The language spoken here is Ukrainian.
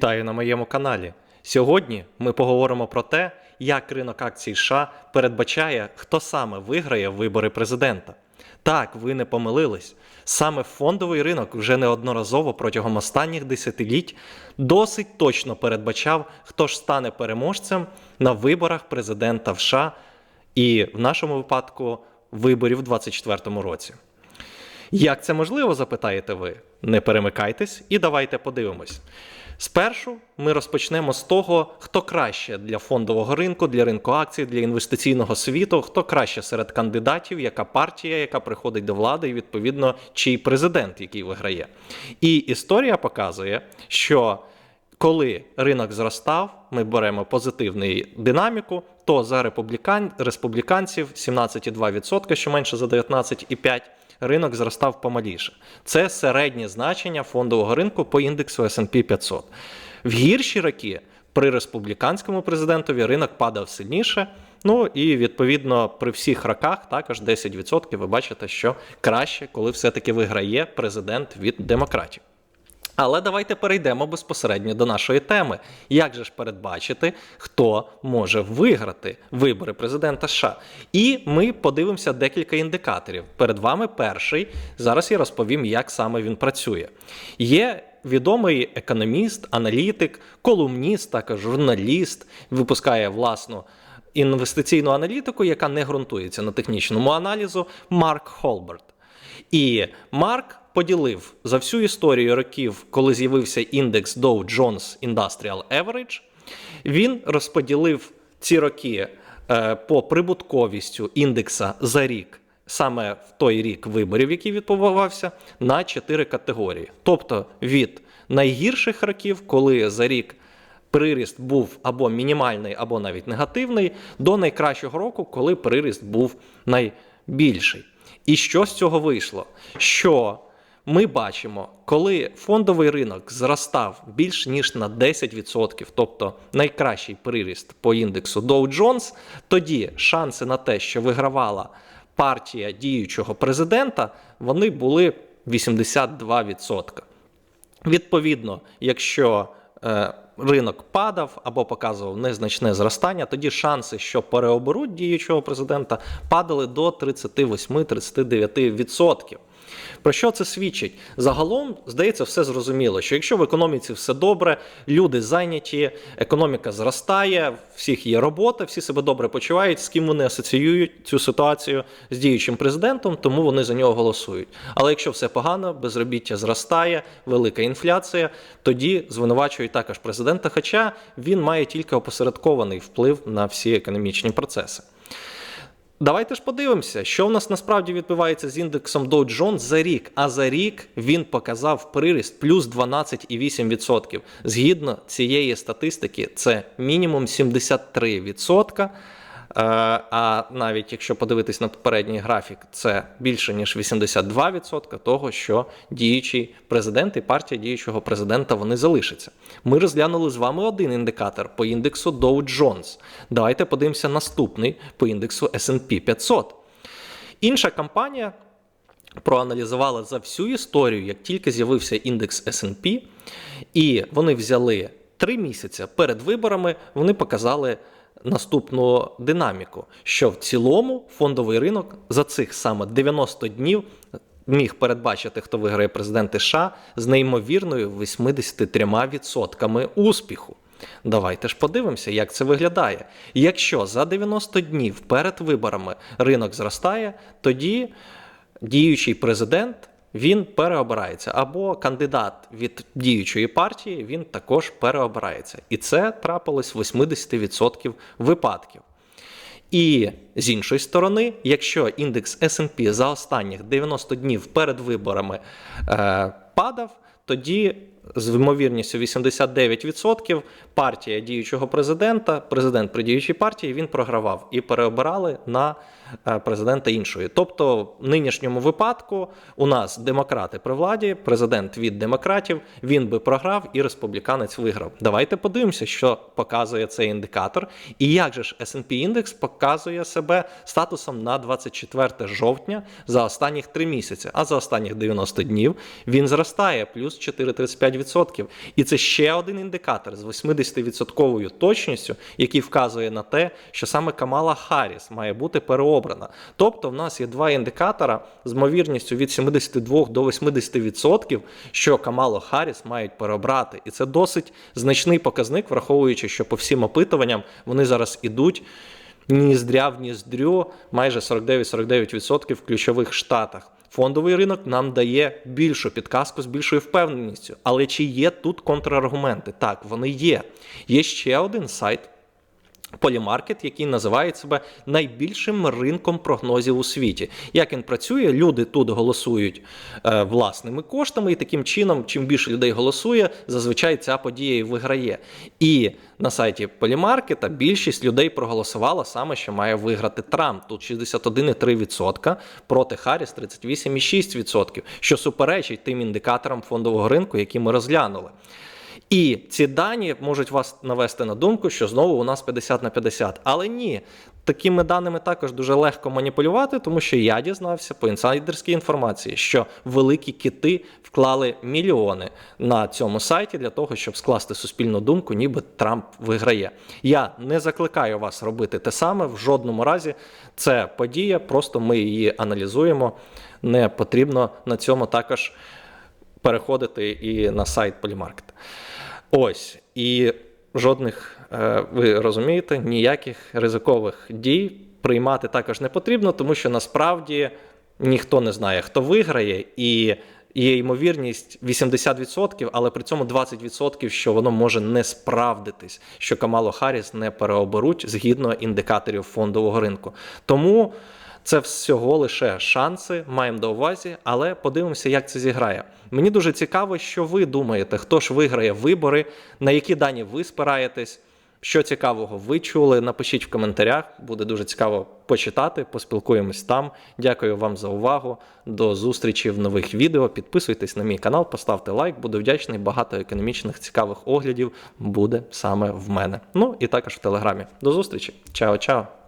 Вітаю на моєму каналі. Сьогодні ми поговоримо про те, як ринок акцій США передбачає, хто саме виграє вибори президента. Так, ви не помилились. Саме фондовий ринок вже неодноразово протягом останніх десятиліть досить точно передбачав, хто ж стане переможцем на виборах президента США і в нашому випадку виборів у 2024 році. Як це можливо, запитаєте ви? Не перемикайтесь і давайте подивимось. Спершу ми розпочнемо з того, хто краще для фондового ринку, для ринку акцій, для інвестиційного світу, хто краще серед кандидатів, яка партія, яка приходить до влади, і відповідно чий президент, який виграє. І історія показує, що коли ринок зростав, ми беремо позитивну динаміку, то за республікан... республіканців 17,2%, що менше за 19,5%, ринок зростав помаліше. Це середнє значення фондового ринку по індексу S&P 500. В гірші роки при республіканському президентові ринок падав сильніше. Ну і відповідно при всіх роках також 10% ви бачите, що краще, коли все-таки виграє президент від демократів. Але давайте перейдемо безпосередньо до нашої теми. Як же ж передбачити, хто може виграти вибори президента США? І ми подивимося декілька індикаторів. Перед вами перший. Зараз я розповім, як саме він працює. Є відомий економіст, аналітик, колумніст, також журналіст, випускає власну. Інвестиційну аналітику, яка не ґрунтується на технічному аналізу, Марк Холберт. І Марк поділив за всю історію років, коли з'явився індекс Dow Jones Industrial Average, він розподілив ці роки е, по прибутковістю індекса за рік, саме в той рік виборів, який відбувався, на чотири категорії. Тобто від найгірших років, коли за рік приріст був або мінімальний, або навіть негативний, до найкращого року, коли приріст був найбільший. І що з цього вийшло? Що ми бачимо, коли фондовий ринок зростав більш ніж на 10%, тобто найкращий приріст по індексу Dow Jones, тоді шанси на те, що вигравала партія діючого президента, вони були 82%. Відповідно, якщо е, ринок падав або показував незначне зростання, тоді шанси, що переоберуть діючого президента, падали до 38-39%. Про що це свідчить? Загалом, здається, все зрозуміло, що якщо в економіці все добре, люди зайняті, економіка зростає, всіх є робота, всі себе добре почувають, з ким вони асоціюють цю ситуацію з діючим президентом, тому вони за нього голосують. Але якщо все погано, безробіття зростає, велика інфляція, тоді звинувачують також президента, хоча він має тільки опосередкований вплив на всі економічні процеси. Давайте ж подивимося, що в нас насправді відбувається з індексом Dow Jones за рік. А за рік він показав приріст плюс 12,8%. Згідно цієї статистики, це мінімум 73%. Е, а навіть якщо подивитись на попередній графік, це більше ніж 82% того, що діючий президент і партія діючого президента вони залишаться. Ми розглянули з вами один індикатор по індексу Dow Jones. Давайте подивимося наступний по індексу SP 500. Інша компанія проаналізувала за всю історію, як тільки з'явився індекс SP, і вони взяли три місяці перед виборами, вони показали наступну динаміку, що в цілому фондовий ринок за цих саме 90 днів міг передбачити, хто виграє президент США з неймовірною 83% успіху. Давайте ж подивимося, як це виглядає. Якщо за 90 днів перед виборами ринок зростає, тоді діючий президент він переобирається. Або кандидат від діючої партії він також переобирається. І це трапилось в 80% випадків. І з іншої сторони, якщо індекс SP за останніх 90 днів перед виборами е, падав, тоді з ймовірністю 89% партія діючого президента, президент при діючій партії, він програвав і переобирали на е, президента іншої. Тобто, в нинішньому випадку у нас демократи при владі, президент від демократів, він би програв і республіканець виграв. Давайте подивимося, що показує цей індикатор, і як же ж S&P індекс показує себе статусом на 24 жовтня за останніх 3 місяці, а за останніх 90 днів він зростає плюс 4,35%. 49%. І це ще один індикатор з 80% точністю, який вказує на те, що саме Камала Харріс має бути переобрана. Тобто, в нас є два індикатора з ймовірністю від 72 до 80%, що Камалу Харріс мають переобрати. І це досить значний показник, враховуючи, що по всім опитуванням вони зараз ідуть ніздря в ніздрю, майже 49-49% в ключових штатах. Фондовий ринок нам дає більшу підказку з більшою впевненістю. Але чи є тут контраргументи? Так, вони є. Є ще один сайт. Полімаркет, який називає себе найбільшим ринком прогнозів у світі. Як він працює, люди тут голосують е, власними коштами, і таким чином, чим більше людей голосує, зазвичай ця подія і виграє. І на сайті Полімаркета більшість людей проголосувала саме, що має виграти Трамп. Тут 61,3% проти Харріс 38,6%, що суперечить тим індикаторам фондового ринку, які ми розглянули. І ці дані можуть вас навести на думку, що знову у нас 50 на 50. Але ні, такими даними також дуже легко маніпулювати, тому що я дізнався по інсайдерській інформації, що великі кити вклали мільйони на цьому сайті для того, щоб скласти суспільну думку, ніби Трамп виграє. Я не закликаю вас робити те саме в жодному разі. Це подія, просто ми її аналізуємо. Не потрібно на цьому також переходити і на сайт Полімаркет. Ось і жодних, е, ви розумієте, ніяких ризикових дій приймати також не потрібно, тому що насправді ніхто не знає, хто виграє, і є ймовірність 80%, але при цьому 20%, що воно може не справдитись, що Камало Харріс не переоберуть згідно індикаторів фондового ринку. Тому. Це всього лише шанси, маємо до увазі, але подивимося, як це зіграє. Мені дуже цікаво, що ви думаєте, хто ж виграє вибори, на які дані ви спираєтесь. Що цікавого ви чули, напишіть в коментарях. Буде дуже цікаво почитати, поспілкуємось там. Дякую вам за увагу. До зустрічі в нових відео. Підписуйтесь на мій канал, поставте лайк, буду вдячний. Багато економічних цікавих оглядів буде саме в мене. Ну і також в телеграмі. До зустрічі. Чао-чао!